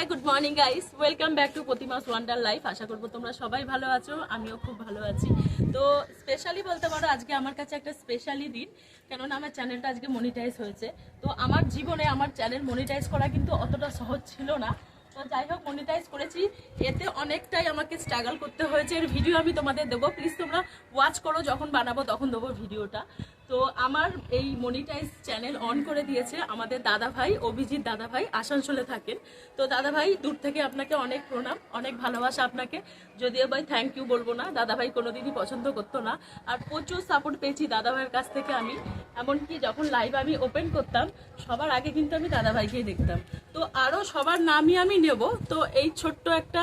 Guys welcome back to Pratimas wonder life আশা করব তোমরা সবাই ভালো আছো, আমিও খুব ভালো আছি। তো স্পেশালি বলতে পারো, আজকে আমার কাছে একটা স্পেশালি দিন, কেননা আমার চ্যানেলটা আজকে মনিটাইজ হয়েছে। তো আমার জীবনে আমার চ্যানেল মনিটাইজ করা কিন্তু অতটা সহজ ছিল না। তো যাই হোক মনিটাইজ করেছি। এতে অনেকটাই আমাকে স্ট্রাগল করতে হয়েছে। এর ভিডিও আমি তোমাদের দেবো। প্লিজ তোমরা ওয়াচ করো, যখন বানাবো তখন দেবো ভিডিওটা তো আমার এই মনিটাইজ চ্যানেল অন করে দিয়েছে আমাদের দাদা ভাই অভিজিৎ দাদা ভাই আসানসোলে থাকেন। তো দাদা ভাই দূর থেকে আপনাকে অনেক প্রণাম, অনেক ভালোবাসা আপনাকে। যদিও ভাই থ্যাংক ইউ বলব না দাদা ভাই কোনোদিনই পছন্দ করতো না। আর প্রচুর সাপোর্ট পেয়েছি দাদা ভাইয়ের কাছ থেকে আমি। এমনকি যখন লাইভ আমি ওপেন করতাম, সবার আগে কিন্তু আমি দাদা ভাইকেই দেখতাম। তো আরও সবার নামই আমি নেব। তো এই ছোট্ট একটা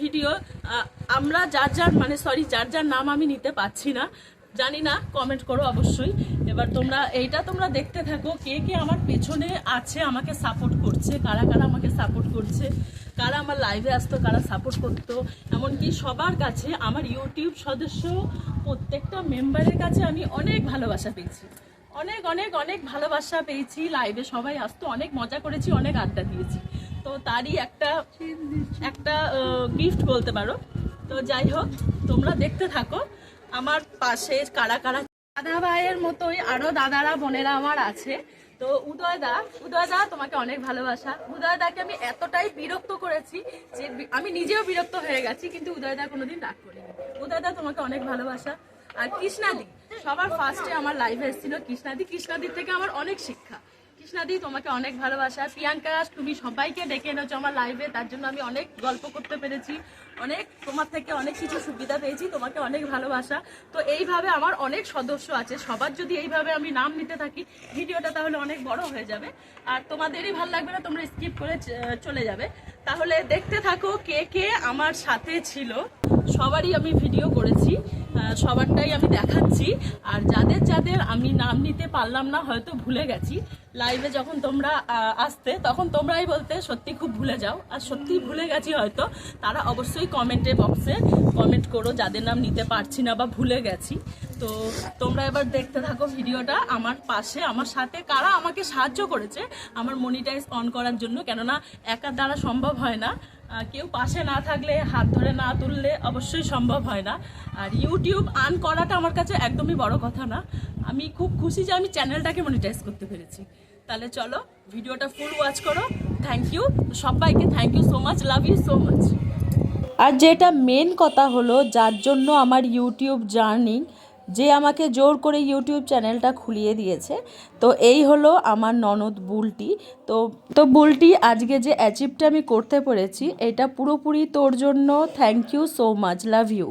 ভিডিও আমরা যার যার মানে সরি যার যার নাম আমি নিতে পারছি না। জানি না কমেন্ট করো অবশ্যই। এবার তোমরা, এইটা তোমরা দেখতে থাকো, কে কে আমার পেছনে আছে, আমাকে সাপোর্ট করছে, কারা কারা আমাকে সাপোর্ট করছে, কারা আমার লাইভে আসতো, কারা সাপোর্ট করতো। এমনকি সবার কাছে, আমার ইউটিউব সদস্য প্রত্যেকটা মেম্বারের কাছে আমি অনেক ভালোবাসা পেয়েছি। অনেক অনেক অনেক ভালোবাসা পেয়েছি লাইভে সবাই আসতো, অনেক মজা করেছি, অনেক আড্ডা দিয়েছি। তো তারই একটা একটা গিফট বলতে পারো। তো যাই হোক, তোমরা দেখতে থাকো। আমার পাশে কারা কারা দাদা ভাইয়ের মতোই আরও দাদারা, বোনেরা আমার আছে। তো উদয় দা উদয় দা, তোমাকে অনেক ভালোবাসা। উদয় দাকে আমি এতটাই বিরক্ত করেছি যে আমি নিজেও বিরক্ত হয়ে গেছি, কিন্তু উদয় দা কোনোদিন রাগ করিনি। উদয় দা, তোমাকে অনেক ভালোবাসা। আর কৃষ্ণাদি, সবার ফার্স্টে আমার লাইভে এসেছিল কৃষ্ণাদি। কৃষ্ণাদির থেকে আমার অনেক শিক্ষা। কৃষ্ণাদি, তোমাকে অনেক ভালোবাসা। প্রিয়াঙ্কা তুমি সবাইকে ডেকে এনেছো আমার লাইভে তার জন্য আমি অনেক গল্প করতে পেরেছি। অনেক, তোমার থেকে অনেক কিছু সুবিধা পেয়েছি, তোমাকে অনেক ভালোবাসা। তো এইভাবে আমার অনেক সদস্য আছে, সবার যদি এইভাবে আমি নাম নিতে থাকি, ভিডিওটা তাহলে অনেক বড় হয়ে যাবে। আর তোমাদেরই ভালো লাগবে না, তোমরা স্কিপ করে চলে যাবে। তাহলে দেখতে থাকো কে কে আমার সাথে ছিল। সবারই আমি ভিডিও করেছি সবারটাই আমি দেখাচ্ছি। আর যাদের যাদের আমি নাম নিতে পারলাম না, হয়তো ভুলে গেছি। লাইভে যখন তোমরা আসতে, তখন তোমরাই বলতে সত্যি খুব ভুলে যাও। আর সত্যি ভুলে গেছি হয়তো, তারা অবশ্যই কমেন্টে বক্সে কমেন্ট করো, যাদের নাম নিতে পারছি না বা ভুলে গেছি। তো তোমরা এবার দেখতে থাকো ভিডিওটা আমার পাশে। আমার সাথে কারা আমাকে সাহায্য করেছে আমার মনিটাইজ অন করার জন্য, কেননা একার দ্বারা সম্ভব হয় না। কেউ পাশে না থাকলে, হাত ধরে না তুললে অবশ্যই সম্ভব হয় না। আর ইউটিউব আন করাটা আমার কাছে একদমই বড় কথা না। আমি খুব খুশি যে আমি চ্যানেলটাকে মনিটাইজ করতে পেরেছি। তাহলে চলো, ভিডিওটা ফুল ওয়াচ করো। থ্যাংক ইউ সবাইকে thank you so much love you so much আর যেটা মেন কথা হলো, যার জন্য আমার ইউটিউব জার্নি যে আমাকে জোর করে ইউটিউব চ্যানেলটা খুলিয়ে দিয়েছে, তো এই হলো আমার ননদ বুলটি। তো তো বুলটি, আজকে যে অ্যাচিভটা আমি করতে পেরেছি, এটা পুরোপুরি তোর জন্য thank you so much love you